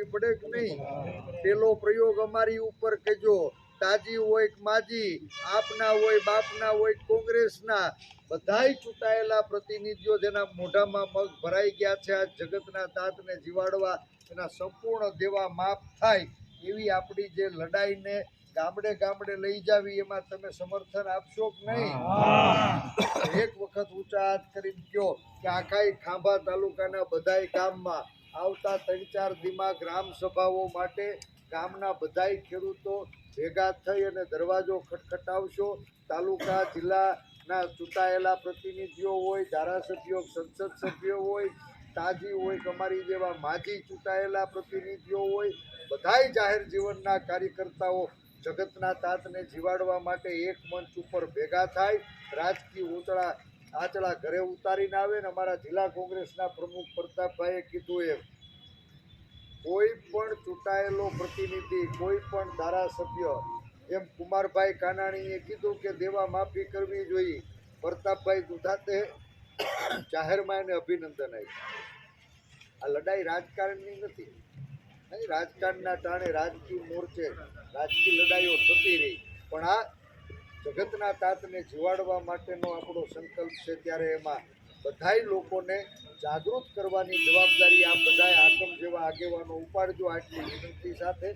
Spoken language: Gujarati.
આપવી પડે કે નહીં? પેલો પ્રયોગ અમારી ઉપર કેજો તાજી હોય કે માજી, આપના હોય, બાપના હોય કોંગ્રેસના. બધાય ચૂંટાયેલા પ્રતિનિધિઓ જેના મોઢામાં મગ ભરાઈ ગયા છે આ જગતના તાતને જીવાડવા, એના સંપૂર્ણ દેવા માફ થાય એવી આપણી જે લડાઈને ગામડે ગામડે લઈ જાવી, એમાં તમે સમર્થન આપશો કે નહીં? એક વખત ઊંચા હાથ કરીને કયો કે આખા ખાંભા તાલુકાના બધાય ગામમાં આવતા ત્રણ ચાર દીમાં ગ્રામ સભાઓ માટે ગામના બધાય ખેડૂતો ભેગા થઈ અને દરવાજો ખટખટાવશો. તાલુકા, જિલ્લાના ચૂંટાયેલા પ્રતિનિધિઓ હોય, ધારાસભ્યો, સંસદ સભ્યો હોય, તાજી હોય અમારી જેવા માજી ચૂંટાયેલા પ્રતિનિધિઓ હોય, બધાય જાહેર જીવનના કાર્યકર્તાઓ જગતના તાતને જીવાડવા માટે એક મંચ ઉપર ભેગા થાય. રાજકીય ઉતળા આચળા ઘરે ઉતારીને આવે ને અમારા જિલ્લા કોંગ્રેસના પ્રમુખ પ્રતાપભાઈએ કીધું એમ, કોઈ પણ ચૂંટાયેલો પ્રતિનિધિ, કોઈ પણ ધારાસભ્ય, એમ કુમારભાઈ કાનાણીએ કીધું કે દેવા માફી કરવી જોઈએ. પ્રતાપભાઈ દુધાતે જાહેરમાં એને અભિનંદન આપ્યું. આ લડાઈ રાજકારણની નથી. નહીં, રાજકારણના ટાણે રાજકીય મોરચે રાજકીય લડાઈઓ થતી રહી. પણ આ જગતના તાતને જીવાડવા માટેનો આપણો સંકલ્પ છે ત્યારે એમાં બધાય લોકોને જાગૃત કરવાની જવાબદારી આ બધાય આતમ જેવા આગેવાનો ઉપાડજો આટલી વિનંતી સાથે.